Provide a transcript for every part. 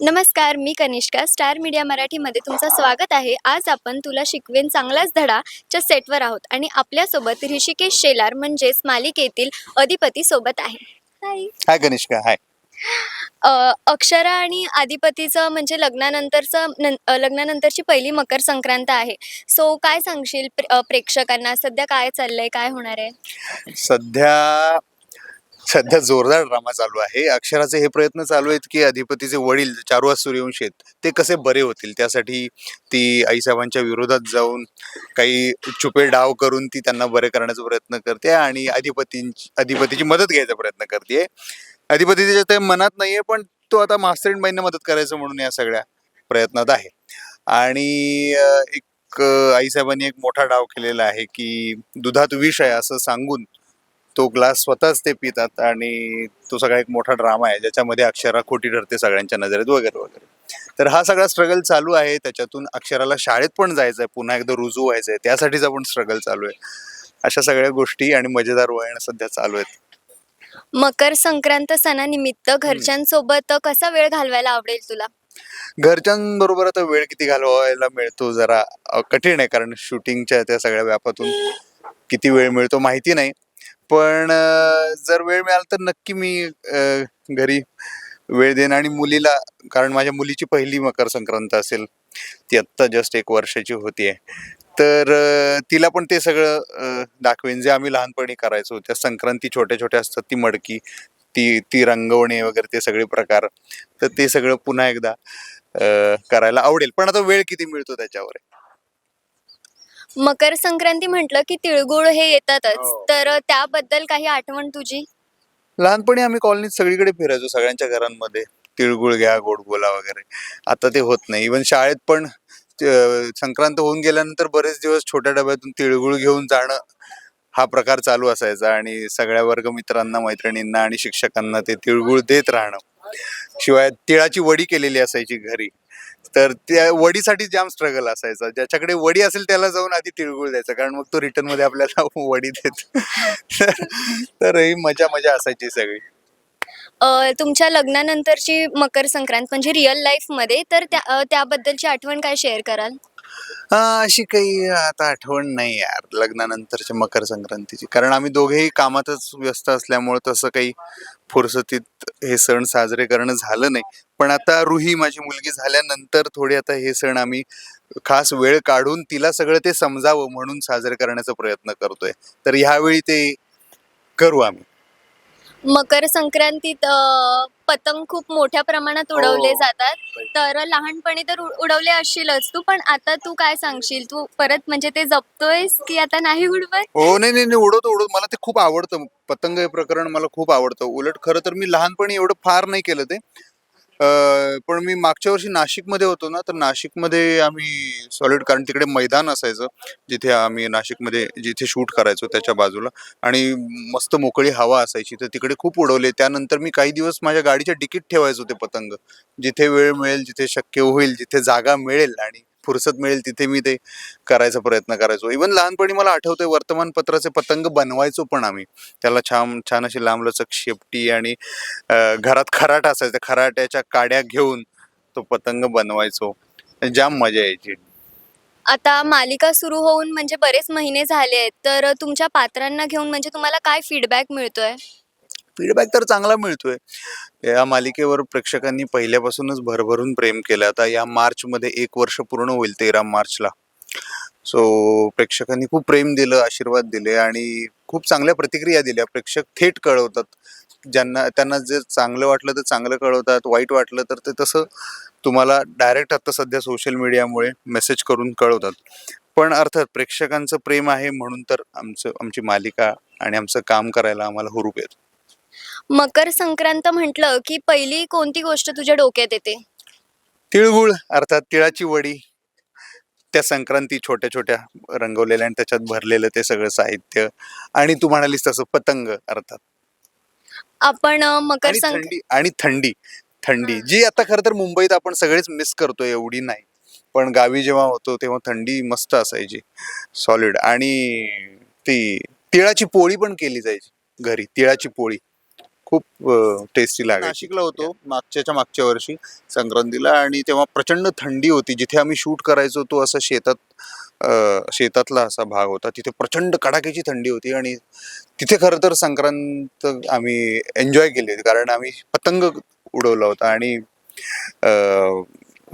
नमस्कार मी Kanishka star media मराठीमध्ये तुमचं स्वागत आहे. आज आपण तुला शिकवेन चांगलाच धडा च्या सेटवर आहोत आणि आपल्यासोबत ऋषिकेश शेलार म्हणजेच मालिकेतील अधिपती सोबत आहे. हाय हाय कनिष्का. हाय अ, अक्षरा आणि आदिपतीचं म्हणजे लग्नानंतरचं नं अ, लग्नानंतरची पहिली मकर संक्रांत आहे. सो काय सांगशील प्रे अ, प्रेक्षकांना? सध्या काय चाललंय? काय होणार आहे? सध्या सध्या जोरदार ड्रामा चालू आहे. अक्षराचे हे प्रयत्न चालू आहेत की अधिपतीचे वडील चारुआ सूर्यवंशी आहेत ते कसे बरे होतील? त्यासाठी ती आईसाहेबांच्या विरोधात जाऊन काही छुपे डाव करून ती त्यांना बरे करण्याचा प्रयत्न करते आणि अधिपतींची अधिपतीची मदत घ्यायचा प्रयत्न करते. अधिपती त्याच्या ते मनात नाहीये पण तो आता मास्तरीणबाईंना मदत करायचं म्हणून या सगळ्या प्रयत्नात आहे. आणि एक आईसाहेबांनी एक मोठा डाव केलेला आहे की दुधात विष आहे असं सांगून तो ग्लास स्वतःच ते पितात आणि तो सगळा एक मोठा ड्रामा आहे ज्याच्यामध्ये अक्षरा खोटी ठरते सगळ्यांच्या नजरेत वगैरे वगैरे. तर हा सगळा स्ट्रगल चालू आहे. त्याच्यातून अक्षराला शाळेत पण जायचं आहे पुन्हा एकदा रुजू व्हायचं आहे त्यासाठीचा पण स्ट्रगल चालू आहे. अशा सगळ्या गोष्टी आणि मजेदार वळण सध्या चालू आहेत. मकर संक्रांत सणानिमित्त घरच्यांसोबत कसा वेळ घालवायला आवडेल तुला? घरच्यांबरोबर आता वेळ किती घालवायला मिळतो जरा अ, कठीण आहे. कारण शूटिंगच्या त्या सगळ्या व्यापातून किती वेळ मिळतो माहिती नाही. पण जर वेळ मिळाला तर नक्की मी अ, घरी वेळ देईन. आणि मुलीला कारण माझ्या मुलीची पहिली मकर संक्रांत असेल ती आत्ता जस्ट एक वर्षाची होतीये तर अ, तिला पण ते सगळं अ, दाखवेन. जे आम्ही लहानपणी करायचो त्या संक्रांती छोट्या छोट्या असतात ती मडकी ती ती रंगवणे वगैरे ते सगळे प्रकार. तर ते सगळं पुन्हा एकदा अ, करायला आवडेल. पण आता वेळ किती मिळतो त्याच्यावर? आहे. मकर संक्रांती म्हटलं की तिळगुळ हे येतातच. हो. तर त्याबद्दल काही आठवण तुझी? लहानपणी आम्ही कॉलनीत सगळीकडे फिरायचो सगळ्यांच्या घरांमध्ये. तिळगुळ घ्या गोड बोला वगैरे. आता ते होत नाही. इवन शाळेत पण अ, संक्रांत होऊन गेल्यानंतर बरेच दिवस छोट्या डब्यातून तिळगुळ घेऊन जाणं हा प्रकार चालू असायचा. आणि सगळ्या वर्गमित्रांना मैत्रिणींना आणि शिक्षकांना ते तिळगुळ देत राहणं. शिवाय तिळाची वडी केलेली असायची घरी. तर त्या वडीसाठी जाम स्ट्रगल असायचा. ज्याच्याकडे वडी असेल त्याला जाऊन आधी तिळगुळ द्यायचा कारण मग तो रिटर्नमध्ये आपल्याला वडी देत. तर- ही मजा मजा असायची सगळी. तुमच्या लग्नानंतरची मकर संक्रांत म्हणजे रिअल लाईफमध्ये तर त्याबद्दलची आठवण काय शेअर कराल? अशी काही आता आठवण नाही यार लग्नानंतरच्या मकर संक्रांतीची. कारण आम्ही दोघेही कामातच व्यस्त असल्यामुळे तसं काही फुरसतीत हे सण साजरे करणं झालं नाही. पण आता रुही माझी मुलगी झाल्यानंतर थोडे आता हे सण आम्ही खास वेळ काढून तिला सगळं ते समजावं म्हणून साजरे करण्याचा प्रयत्न करतोय. तर ह्यावेळी ते करू आम्ही. मकर संक्रांतीत अ, पतंग खूप मोठ्या प्रमाणात उडवले हो. जातात तर लहानपणी तर उ- उडवले असशीलच तू पण आता तू काय सांगशील? तू परत म्हणजे ते जपतोयस की आता नाही उडवत? हो नाही नाही नाही, उडवतो उडवतो. मला ते खूप आवडतं. पतंग हे प्रकरण मला खूप आवडतं. उलट खरं तर मी लहानपणी एवढं फार नाही केलं ते. पण मी मागच्या वर्षी नाशिकमध्ये होतो ना तर नाशिकमध्ये आम्ही सॉलिड कारण तिकडे मैदान असायचं जिथे आम्ही नाशिकमध्ये जिथे शूट करायचो त्याच्या बाजूला. आणि मस्त मोकळी हवा असायची तर तिकडे खूप उडवले. त्यानंतर मी काही दिवस माझ्या गाडीच्या डिकीट ठेवायचो ते पतंग. जिथे वेळ मिळेल जिथे शक्य होईल जिथे जागा मिळेल आणि फुरसत मिळेल तिथे मी ते करायचा प्रयत्न करायचो. इवन लहानपणी मला आठवतंय वर्तमानपत्राचे पतंग बनवायचो पण आम्ही. त्याला छान छान अशी लांबलचक शेपटी आणि घरात खराट असायचा खराट्याच्या काड्या घेऊन तो पतंग बनवायचो. जाम मजा यायची. आता मालिका सुरू होऊन म्हणजे बरेच महिने झाले आहेत तर तुमच्या पात्रांना घेऊन म्हणजे तुम्हाला काय फीडबॅक मिळतोय? फीडबॅक तर चांगला मिळतोय. या मालिकेवर प्रेक्षकांनी पहिल्यापासूनच भरभरून प्रेम केलं. आता या मार्चमध्ये एक वर्ष पूर्ण होईल तेरा मार्चला. सो प्रेक्षकांनी खूप प्रेम दिलं आशीर्वाद दिले आणि खूप चांगल्या प्रतिक्रिया दिल्या. प्रेक्षक थेट कळवतात. ज्यांना त्यांना जे चांगलं वाटलं तर चांगलं कळवतात वाईट वाटलं तर ते तसं तुम्हाला डायरेक्ट आता सध्या सोशल मीडियामुळे मेसेज करून कळवतात. पण अर्थात प्रेक्षकांचं प्रेम आहे म्हणून तर आमचं आमची मालिका आणि आमचं काम करायला आम्हाला हुरूप येतो. मकर संक्रांत म्हटलं की पहिली कोणती गोष्ट तुझ्या डोक्यात येते? तिळगुळ अर्थात तिळाची वडी. त्या संक्रांती छोट्या छोट्या रंगवलेल्या आणि त्याच्यात भरलेलं ते सगळं साहित्य. आणि तू म्हणालीस तसं पतंग अर्थात. आपण अ, मकर आणि थंडी आणि थंडी. थंडी. जी आता खरं तर मुंबईत आपण सगळेच मिस करतो एवढी नाही. पण गावी जेव्हा होतो तेव्हा थंडी मस्त असायची. सॉलिड आणि ती तिळाची पोळी पण केली जायची घरी. तिळाची पोळी. खूप टेस्टी लागायची. नाशिकला होतो मागच्याच्या मागच्या वर्षी संक्रांतीला आणि तेव्हा प्रचंड थंडी होती. जिथे आम्ही शूट करायचो तो असा शेतात शेतातला असा भाग होता. तिथे प्रचंड कडाक्याची थंडी होती आणि तिथे खरं तर संक्रांत आम्ही एन्जॉय केली होती. कारण आम्ही पतंग उडवला होता आणि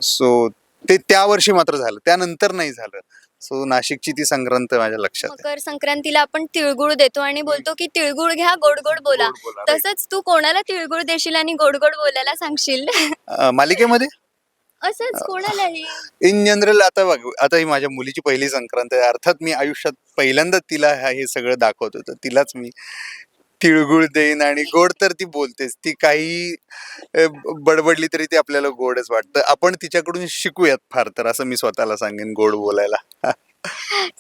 सो ते त्या वर्षी मात्र झालं. त्यानंतर नाही झालं. सो नाशिकची ती संक्रांत माझ्या लक्षात आहे. मकर संक्रांतीला आपण तिळगुळ देतो आणि बोलतो की तिळगुळ घ्या गोड गोड बोला. गोड बोला, right. तसंच तू कोणाला तिळगुळ देशील आणि गोड गोड बोलायला सांगशील? अं, मालिकेमध्ये? असंच कोणालाही. इन जनरल आता बघ आता ही माझ्या मुलीची पहिली संक्रांत आहे. अर्थात मी आयुष्यात पहिल्यांदा तिला हा- हे सगळं दाखवतो तर तिलाच मी तिळगुळ देईन आणि गोड तर ती बोलतेच. ती काही अ, बडबडली तरी ती आपल्याला गोडच वाटतं. आपण तिच्याकडून शिकूयात फार तर असं मी स्वतःला सांगेन गोड बोलायला.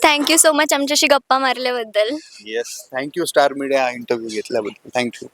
थँक्यू सो मच आमच्याशी गप्पा मारल्याबद्दल. Yes thank you Star media interview घेतल्याबद्दल. Thank you